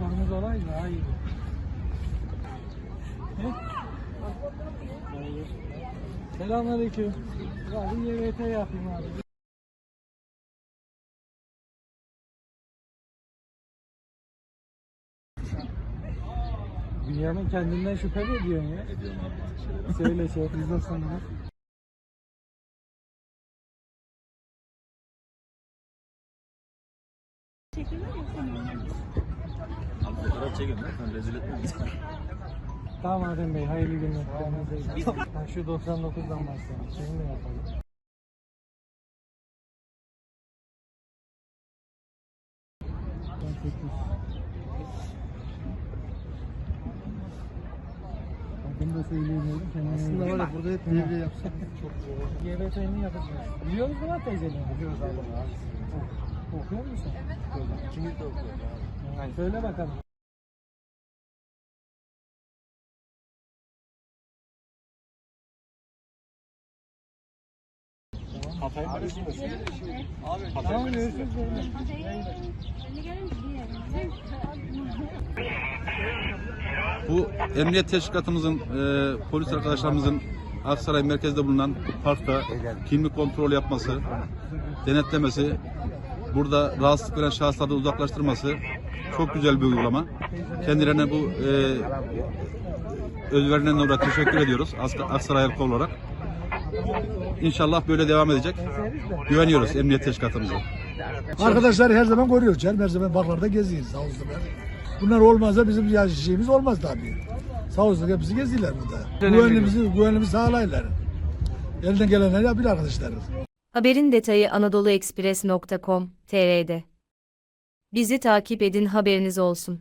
Yakınımız olaydı daha iyiydi. Ne? Selamünaleyküm. Abi YVT yapayım abi. Dünyanın kendinden şüphe mi ediyorsun ya? Ediyorum abi. Söyle şey, biz de sanırız. Abi fotoğraf çekin lan. Rezil etme bizi. Tamam Adem Bey, hayırlı günler. Ha, Şu 99'dan başlayalım. Mi yapalım? Ben. Adını da söyleyemiyorum. Aslında var ya burada hep devre yapsak çok zor. GBT'ni yapacağız. Biliyor musun lan teyzeni? Biliyoruz abi. Okuyor musun? Evet. İkimiz de okuyoruz abi. Söyle bakalım. Tamam görüşürüz. Bu emniyet teşkilatımızın, e, polis arkadaşlarımızın Aksaray merkezde bulunan parkta kimlik kontrol yapması, denetlemesi, burada rahatsızlık veren şahısları uzaklaştırması çok güzel bir uygulama. Kendilerine bu e, özverilerine dolayı teşekkür ediyoruz Aksaray halkı olarak. İnşallah böyle devam edecek. Güveniyoruz emniyet teşkilatımıza. Arkadaşlar her zaman görüyoruz canım. Her zaman baklarda geziyoruz sağ olsunlar. Bunlar olmazsa bizim şeyimiz olmaz tabii. Sağ olsun hepsi geziyorlar burada. Güvenliğimizi, güvenliğimizi sağlayırlar. Elinden gelenleri yapıyor arkadaşlar. Haberin detayı anadoluexpress.com.tr'de. Bizi takip edin haberiniz olsun.